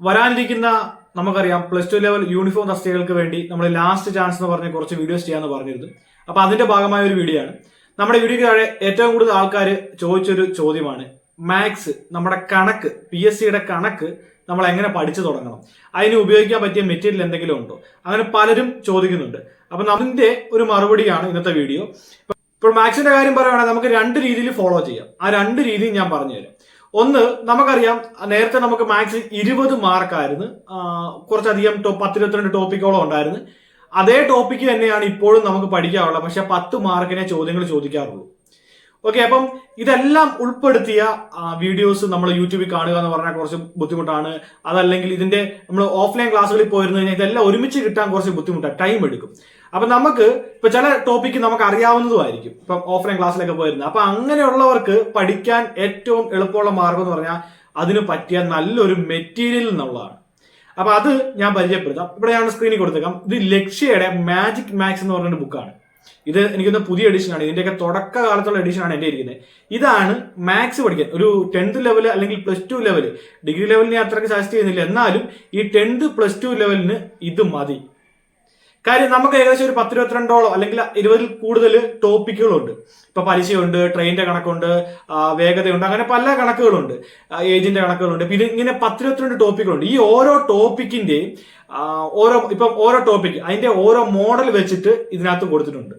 വരാനിരിക്കുന്ന നമുക്കറിയാം plus two level uniform തസ്തികൾക്ക് വേണ്ടി നമ്മൾ ലാസ്റ്റ് ചാൻസ് എന്ന് പറഞ്ഞ് കുറച്ച് വീഡിയോസ് ചെയ്യാമെന്ന് പറഞ്ഞിരുന്നു. അപ്പൊ അതിന്റെ ഭാഗമായ ഒരു വീഡിയോ ആണ്. നമ്മുടെ വീഡിയോയ്ക്ക് താഴെ ഏറ്റവും കൂടുതൽ ആൾക്കാർ ചോദിച്ചൊരു ചോദ്യമാണ്. മാത്സ് നമ്മുടെ കണക്ക് പി എസ് സിയുടെ കണക്ക് നമ്മൾ എങ്ങനെ പഠിച്ചു തുടങ്ങണം? അതിന് ഉപയോഗിക്കാൻ പറ്റിയ മെറ്റീരിയൽ എന്തെങ്കിലും ഉണ്ടോ? അങ്ങനെ പലരും ചോദിക്കുന്നുണ്ട്. അപ്പൊ അതിന്റെ ഒരു മറുപടിയാണ് ഇന്നത്തെ വീഡിയോ ഇപ്പോൾ മാത്സിന്റെ കാര്യം പറയുകയാണെങ്കിൽ നമുക്ക് രണ്ട് രീതിയിൽ ഫോളോ ചെയ്യാം. ആ രണ്ട് രീതിയും ഞാൻ പറഞ്ഞുതരാം. ഒന്ന് നമുക്കറിയാം നേരത്തെ നമുക്ക് മാത്സ് ഇരുപത് മാർക്കായിരുന്നു കുറച്ചധികം പത്തിരുപത്തിരണ്ട് ടോപ്പിക്കോളം ഉണ്ടായിരുന്നു. അതേ ടോപ്പിക്ക് തന്നെയാണ് ഇപ്പോഴും നമുക്ക് പഠിക്കാറുള്ളത്. പക്ഷെ പത്ത് മാർക്കിനെ ചോദ്യങ്ങൾ ചോദിക്കാറുള്ളൂ. ഓക്കെ അപ്പം ഇതെല്ലാം ഉൾപ്പെടുത്തിയ വീഡിയോസ് നമ്മൾ യൂട്യൂബിൽ കാണുക എന്ന് പറഞ്ഞാൽ കുറച്ച് ബുദ്ധിമുട്ടാണ്. അതല്ലെങ്കിൽ ഇതിന്റെ നമ്മൾ ഓഫ്ലൈൻ ക്ലാസ്സുകളിൽ പോയിരുന്നു കഴിഞ്ഞാൽ ഇതെല്ലാം ഒരുമിച്ച് കിട്ടാൻ കുറച്ച് ബുദ്ധിമുട്ടാണ്. ടൈം എടുക്കും. അപ്പൊ നമുക്ക് ഇപ്പൊ ചില ടോപ്പിക്ക് നമുക്ക് അറിയാവുന്നതുമായിരിക്കും ഇപ്പം ഓഫ്ലൈൻ ക്ലാസ്സിലൊക്കെ പോയിരുന്നത്. അപ്പൊ അങ്ങനെയുള്ളവർക്ക് പഠിക്കാൻ ഏറ്റവും എളുപ്പമുള്ള മാർഗം എന്ന് പറഞ്ഞാൽ അതിന് പറ്റിയ നല്ലൊരു മെറ്റീരിയൽ എന്നുള്ളതാണ്. അപ്പൊ അത് ഞാൻ പരിചയപ്പെടുത്താം. ഇവിടെ ഞാൻ സ്ക്രീനിൽ കൊടുത്തേക്കാം. ഇത് ലക്ഷ്യയുടെ മാജിക് മാക്സ് എന്ന് പറഞ്ഞൊരു ബുക്കാണ് ഇത് എനിക്കൊന്ന് പുതിയ എഡിഷൻ ആണ്. ഇതിന്റെയൊക്കെ തുടക്ക കാലത്തുള്ള എഡിഷൻ ആണ് എന്റെ ഇരിക്കുന്നത്. ഇതാണ് മാത്സ് പഠിക്കാൻ. ഒരു ടെൻത്ത് ലെവൽ അല്ലെങ്കിൽ പ്ലസ് ടു ലെവൽ ഡിഗ്രി ലെവലിന് അത്രയ്ക്ക് സജസ്റ്റ് ചെയ്യുന്നില്ല. എന്നാലും ഈ ടെൻത്ത് പ്ലസ് ടു ലെവലിന് ഇത് മതി. കാര്യം നമുക്ക് ഏകദേശം ഒരു പത്തിരുപത്തിരണ്ടോളം അല്ലെങ്കിൽ ഇരുപതിൽ കൂടുതൽ ടോപ്പിക്കുകളുണ്ട്. ഇപ്പൊ പലിശയുണ്ട് ട്രെയിനിന്റെ കണക്കുണ്ട് വേഗതയുണ്ട് അങ്ങനെ പല കണക്കുകളുണ്ട്. ഏജിന്റെ കണക്കുകളുണ്ട്. പിന്നെ ഇങ്ങനെ പത്തിരുപത്തിരണ്ട് ടോപ്പിക്കുകളുണ്ട്. ഈ ഓരോ ടോപ്പിക്കിന്റെയും ഓരോ ഇപ്പം ഓരോ ടോപ്പിക് അതിന്റെ ഓരോ മോഡൽ വെച്ചിട്ട് ഇതിനകത്ത് കൊടുത്തിട്ടുണ്ട്.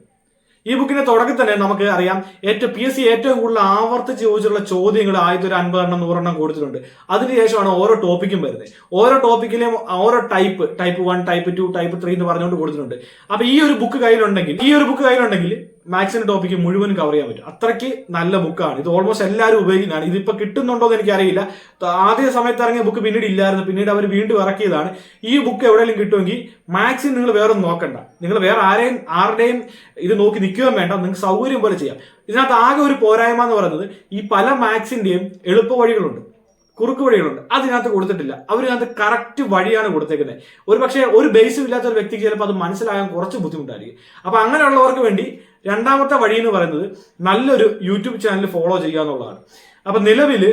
ഈ ബുക്കിന്റെ തുടക്കത്തിൽ തന്നെ നമുക്ക് അറിയാം. ഏറ്റവും പി എസ് സി ഏറ്റവും കൂടുതൽ ആവർത്തിച്ച് ചോദിച്ചിട്ടുള്ള ചോദ്യങ്ങൾ ആദ്യത്തെ ഒരു അൻപതെണ്ണം നൂറെണ്ണം കൊടുത്തിട്ടുണ്ട്. അതിനുശേഷമാണ് ഓരോ ടോപ്പിക്കും വരുന്നത്. ഓരോ ടോപ്പിക്കിലെയും ഓരോ type type one type two type three എന്ന് പറഞ്ഞുകൊണ്ട് കൊടുത്തിട്ടുണ്ട്. അപ്പൊ ഈ ഒരു ബുക്ക് കയ്യിലുണ്ടെങ്കിൽ ഈ ഒരു ബുക്ക് കയ്യിലുണ്ടെങ്കിൽ മാത്സിന്റെ ടോപ്പിക്ക് മുഴുവൻ കവർ ചെയ്യാൻ പറ്റും. അത്രയ്ക്ക് നല്ല ബുക്കാണ് ഇത് ഓൾമോസ്റ്റ് എല്ലാവരും ഉപയോഗിക്കുന്നതാണ്. ഇതിപ്പോൾ കിട്ടുന്നുണ്ടോ എന്ന് എനിക്കറിയില്ല. ആദ്യ സമയത്ത് ഇറങ്ങിയ ബുക്ക് പിന്നീട് ഇല്ലായിരുന്നു. പിന്നീട് അവർ വീണ്ടും ഇറക്കിയതാണ്. ഈ ബുക്ക് എവിടെയെങ്കിലും കിട്ടുമെങ്കിൽ മാത്സിന് നിങ്ങൾ വേറെ നോക്കണ്ട. നിങ്ങൾ വേറെ ആരെയും ആരുടെയും ഇത് നോക്കി നിൽക്കുകയും വേണ്ട. നിങ്ങൾക്ക് സൗകര്യം പോലെ ചെയ്യാം. ഇതിനകത്ത് ആകെ ഒരു പോരായ്മ എന്ന് പറയുന്നത് ഈ പല മാത്സിന്റെയും എളുപ്പ വഴികളുണ്ട്. കുറുക്ക് വഴികളുണ്ട്. അതിനകത്ത് കൊടുത്തിട്ടില്ല. അവരിനകത്ത് കറക്റ്റ് വഴിയാണ് കൊടുത്തേക്കുന്നത്. ഒരു പക്ഷേ ഒരു ബേസും ഇല്ലാത്ത ഒരു വ്യക്തിക്ക് ചിലപ്പോൾ അത് മനസ്സിലാകാൻ കുറച്ച് ബുദ്ധിമുട്ടായിരിക്കും. അപ്പൊ അങ്ങനെയുള്ളവർക്ക് വേണ്ടി രണ്ടാമത്തെ വഴി എന്ന് പറയുന്നത് നല്ലൊരു യൂട്യൂബ് ചാനൽ ഫോളോ ചെയ്യുക എന്നുള്ളതാണ്. അപ്പൊ നിലവിൽ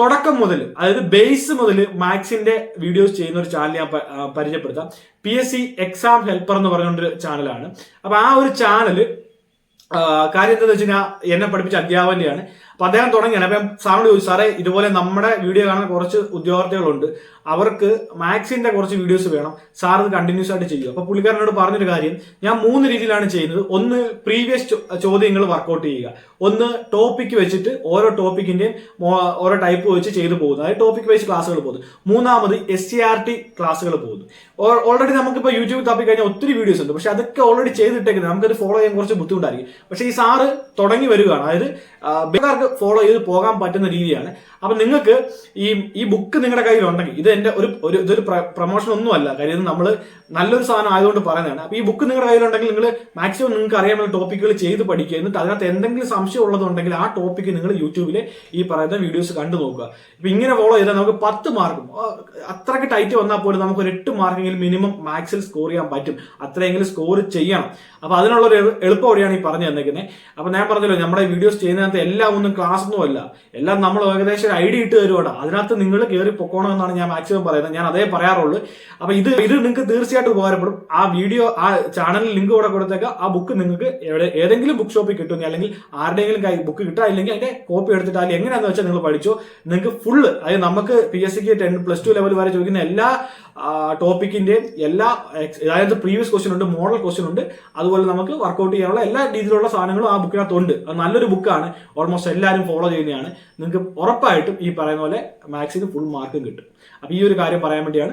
തുടക്കം മുതൽ അതായത് ബേസ് മുതൽ മാത്സിന്റെ വീഡിയോസ് ചെയ്യുന്ന ഒരു ചാനൽ ഞാൻ പരിചയപ്പെടുത്താം. P S C exam helper എന്ന് പറഞ്ഞൊരു ചാനലാണ് അപ്പൊ ആ ഒരു ചാനൽ കാര്യം എന്താണെന്ന് വെച്ച് കഴിഞ്ഞാൽ എന്നെ പഠിപ്പിച്ച അധ്യാപകന്റെയാണ്. അപ്പൊ അദ്ദേഹം തുടങ്ങിയാണ്. അപ്പം സാറിനോട് ചോദിച്ചു സാറേ ഇതുപോലെ നമ്മുടെ വീഡിയോ കാണുന്ന കുറച്ച് ഉദ്യോഗാർത്ഥികളുണ്ട്. അവർക്ക് മാക്സിന്റെ കുറച്ച് വീഡിയോസ് വേണം. സാർ ഇത് കണ്ടിന്യൂസ് ആയിട്ട് ചെയ്യും അപ്പൊ പുള്ളിക്കാരനോട് പറഞ്ഞൊരു കാര്യം. ഞാൻ മൂന്ന് രീതിയിലാണ് ചെയ്യുന്നത്. ഒന്ന് പ്രീവിയസ് ചോദ്യങ്ങൾ വർക്കൗട്ട് ചെയ്യുക. ഒന്ന് ടോപ്പിക് വെച്ചിട്ട് ഓരോ ടോപ്പിക്കിന്റെയും ഓരോ ടൈപ്പ് വെച്ച് ചെയ്തു പോകുന്നു അതായത് ടോപ്പിക് വൈസ് ക്ലാസ്സുകൾ പോകുന്നു മൂന്നാമത് എസ് സി ആർ ടി ക്ലാസ്സുകൾ പോകുന്നു ഓൾറെഡി നമുക്കിപ്പോൾ യൂട്യൂബ് തപ്പി കഴിഞ്ഞാൽ ഒത്തിരി വീഡിയോസ് ഉണ്ട്. പക്ഷെ അതൊക്കെ ഓൾറെഡി ചെയ്തിട്ടേക്കുന്നത്. നമുക്കത് ഫോളോ ചെയ്യാൻ കുറച്ച് ബുദ്ധിമുട്ടായിരിക്കും. പക്ഷേ ഈ സാറ് തുടങ്ങി വരികയാണ്. അതായത് ബേക്കാർക്ക് ഫോളോ ചെയ്ത് പോകാൻ പറ്റുന്ന രീതിയാണ്. അപ്പൊ നിങ്ങൾക്ക് ഈ ഈ ബുക്ക് നിങ്ങളുടെ കയ്യിലുണ്ടെങ്കിൽ ഇത് എന്റെ ഒരു ഒരു ഇതൊരു പ്രൊമോഷൻ ഒന്നുമല്ല കാര്യം നമ്മൾ നല്ലൊരു സാധനം ആയതുകൊണ്ട് പറയുന്നതാണ്. അപ്പോൾ ഈ ബുക്ക് നിങ്ങളുടെ കയ്യിലുണ്ടെങ്കിൽ നിങ്ങൾ മാക്സിമം നിങ്ങൾക്ക് അറിയാവുന്ന ടോപ്പിക്കുകൾ ചെയ്ത് പഠിക്കുക. എന്നിട്ട് അതിനകത്ത് എന്തെങ്കിലും സംശയം ഉള്ളതുണ്ടെങ്കിൽ ആ ടോപ്പിക്ക് നിങ്ങൾ യൂട്യൂബിൽ ഈ പറയുന്ന വീഡിയോസ് കണ്ടു നോക്കുക. ഇപ്പൊ ഇങ്ങനെ ഫോളോ ചെയ്താൽ നമുക്ക് പത്ത് മാർക്കും അത്രയ്ക്ക് ടൈറ്റ് വന്നാൽ പോലും നമുക്ക് ഒരു എട്ട് മാർക്കെങ്കിലും മിനിമം മാക്സിൽ സ്കോർ ചെയ്യാൻ പറ്റും. അത്രയെങ്കിലും സ്കോർ ചെയ്യണം. അപ്പോൾ അതിനുള്ള ഒരു എളുപ്പ വഴിയാണ് ഈ പറഞ്ഞു തന്നേക്കുന്നത് അപ്പോൾ ഞാൻ പറഞ്ഞല്ലോ നമ്മുടെ വീഡിയോസ് ചെയ്യുന്നതിനകത്ത് എല്ലാം ഒന്നും ക്ലാസ് ഒന്നും അല്ല. എല്ലാം നമ്മൾ ഏകദേശം ഒരു ഐഡിയ ഇട്ട് തരുവാണ് അതിനകത്ത് നിങ്ങൾ കയറി പൊക്കോണം എന്നാണ് ഞാൻ മാക്സിമം പറയുന്നത്. ഞാൻ അതേ പറയാറുള്ളൂ. അപ്പൊ ഇത് ഇത് നിങ്ങൾക്ക് തീർച്ചയായിട്ടും ഉപകാരപ്പെടും. ആ വീഡിയോ ആ ചാനലിൽ ലിങ്ക് കൂടെ കൊടുത്തേക്കാം. ആ ബുക്ക് നിങ്ങൾക്ക് എവിടെ ഏതെങ്കിലും ബുക്ക് ഷോപ്പിൽ കിട്ടും. അല്ലെങ്കിൽ ആരുടെയെങ്കിലും കൈ ബുക്ക് കിട്ടാനില്ലെങ്കിൽ അതിന്റെ കോപ്പി എടുത്തിട്ടാൽ അതിൽ എങ്ങനെയാണെന്ന് വെച്ചാൽ നിങ്ങൾ പഠിച്ചോ. നിങ്ങൾക്ക് ഫുള്ള് അതായത് നമുക്ക് പി എസ് സിക്ക് ടെൻ പ്ലസ് ടു ലെവൽ വരെ ചോദിക്കുന്ന എല്ലാ ടോപ്പിക്കിന്റെയും എല്ലാ അതായത് പ്രീവിയസ് ക്വസ്റ്റ്യൻ ഉണ്ട് മോഡൽ ക്വസ്റ്റ്യൻ ഉണ്ട്. അതുപോലെ നമുക്ക് വർക്കൗട്ട് ചെയ്യാനുള്ള എല്ലാ രീതിയിലുള്ള സാധനങ്ങളും ആ ബുക്കിനകത്തുണ്ട് അത് നല്ലൊരു ബുക്കാണ് ഓൾമോസ്റ്റ് എല്ലാവരും ഫോളോ ചെയ്യുന്നതാണ്. നിങ്ങൾക്ക് ഉറപ്പായിട്ടും ഈ പറയുന്ന പോലെ മാത്സിന് ഫുൾ മാർക്കും കിട്ടും. അപ്പൊ ഈ ഒരു കാര്യം പറയാൻ വേണ്ടിയാണ്